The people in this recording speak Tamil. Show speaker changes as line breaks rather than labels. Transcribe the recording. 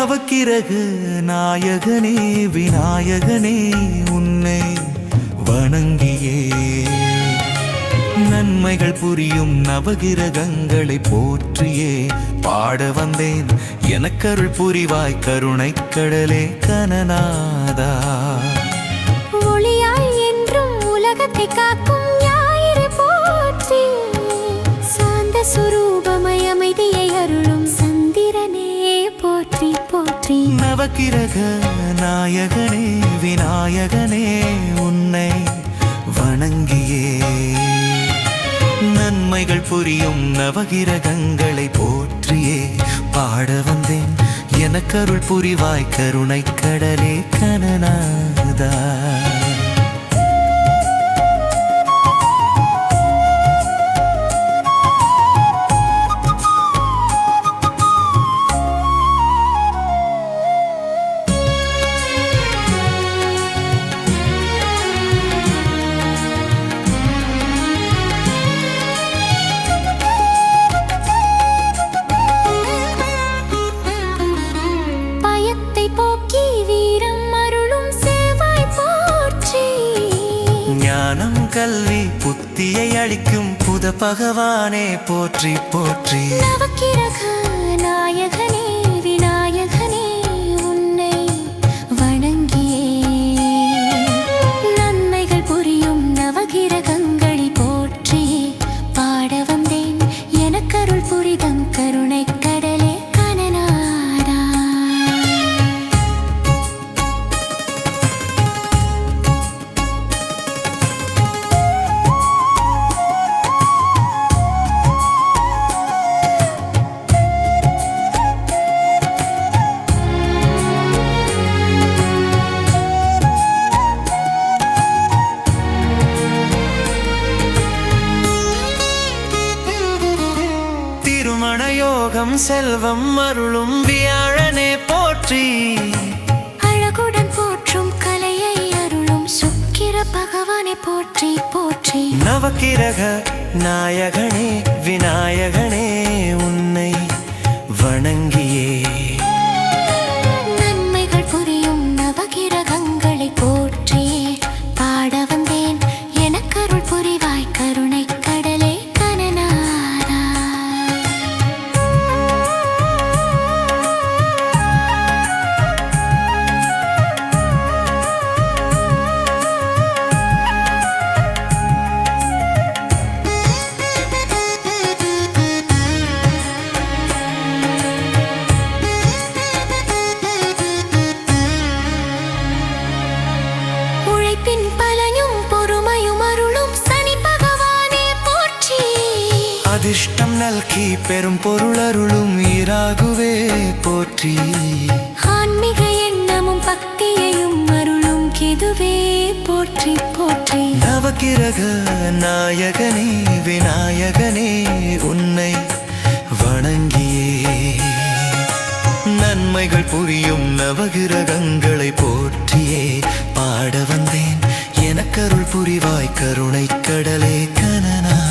நவக்கிரகு நாயகனே விநாயகனே உன்னை வணங்கியே. நன்மைகள் புரியும் நவகிரகங்களை போற்றியே. பாட வந்தேன் எனக்கருள் புரிவாய் கருணை கடலே கனநாதா.
ஒளியாய் என்றும் உலகத்தை காக்க
நவக்கிரக நாயகனே விநாயகனே உன்னை வணங்கியே. நன்மைகள் புரியும் நவகிரகங்களை போற்றியே. பாட வந்தேன் எனக்கருள் புரிவாய் கருணை கடலே கனநாதா. கல்வி புத்தியை அளிக்கும் புத பகவானே போற்றி போற்றி. யோகம் செல்வம் அருளும் வியாழனே போற்றி.
அழகுடன் போற்றும் கலையை அருளும் சுக்கிர பகவானை போற்றி போற்றி.
நவக்கிரக நாயகனே விநாயகனே உன்னை வணங்கியே. அதிர்ஷ்டம் நல்கி பெரும் பொருளருளும் ஈராகுவே போற்றி.
ஆன்மீக எண்ணமும் பக்தியையும் அருளும் கெதுவே போற்றி போற்றி.
நவக்கிரக நாயகனே விநாயகனே உன்னை வணங்கியே. நன்மைகள் புரியும் நவகிரகங்களை போற்றியே. பாட வந்தேன் எனக்கருள் புரிவாய் கருணைக் கடலே கன